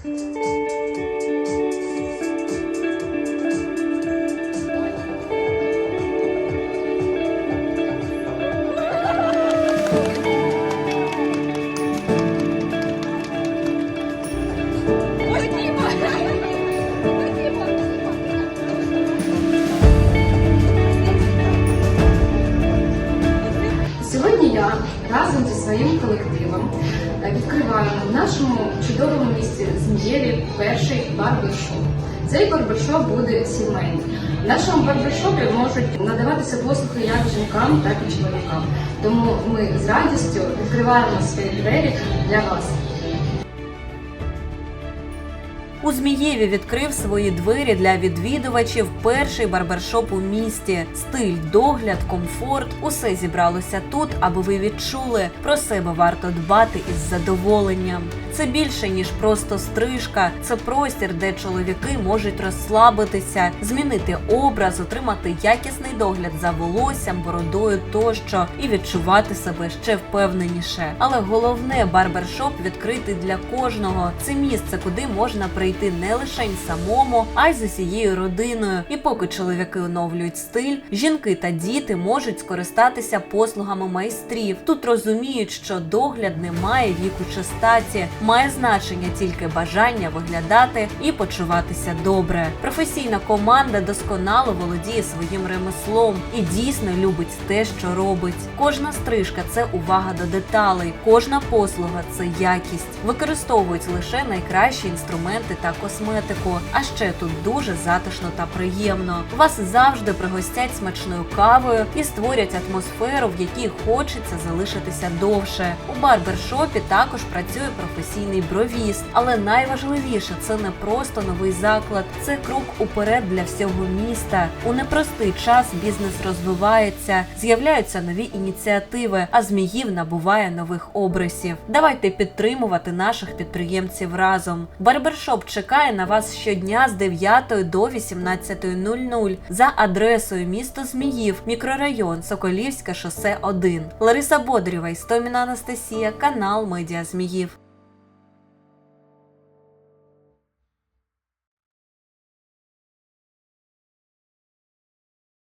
Thank you. Сьогодні я разом зі своїм колективом е, відкриваю в нашому чудовому місті Змієві перший барбершоп. Цей барбершоп буде сімейний. В нашому барбершопі можуть надаватися послуги як жінкам, так і чоловікам. Тому ми з радістю відкриваємо свої двері для вас. У Змієві відкрив свої двері для відвідувачів перший барбершоп у місті. Стиль, догляд, комфорт усе зібралося тут, аби ви відчули про себе варто дбати із задоволенням. Це більше ніж просто стрижка, це простір, де чоловіки можуть розслабитися, змінити образ, отримати якісний догляд за волоссям, бородою тощо і відчувати себе ще впевненіше. Але головне, барбершоп відкритий для кожного. Це місце, куди можна прийти не лише самому, а й з усією родиною. І поки чоловіки оновлюють стиль, жінки та діти можуть скористатися послугами майстрів. Тут розуміють, що догляд не має віку чи статі, має значення тільки бажання виглядати і почуватися добре. Професійна команда досконало володіє своїм ремеслом і дійсно любить те, що робить. Кожна стрижка це увага до деталей, кожна послуга це якість. Використовують лише найкращі інструменти та косметику. А ще тут дуже затишно та приємно. Вас завжди пригостять смачною кавою і створять атмосферу, в якій хочеться залишитися довше. У барбершопі також працює професійний бровіст, але найважливіше це не просто новий заклад, це крок уперед для всього міста. У непростий час бізнес розвивається, з'являються нові ініціативи, а зміїв набуває нових обрисів. Давайте підтримувати наших підприємців разом. Барбершоп чекає на вас щодня з 9 до 18.00 за адресою місто Зміїв, мікрорайон Соколівське шосе 1. Лариса Бодрєва, Істоміна Анастасія, канал Медіа Зміїв.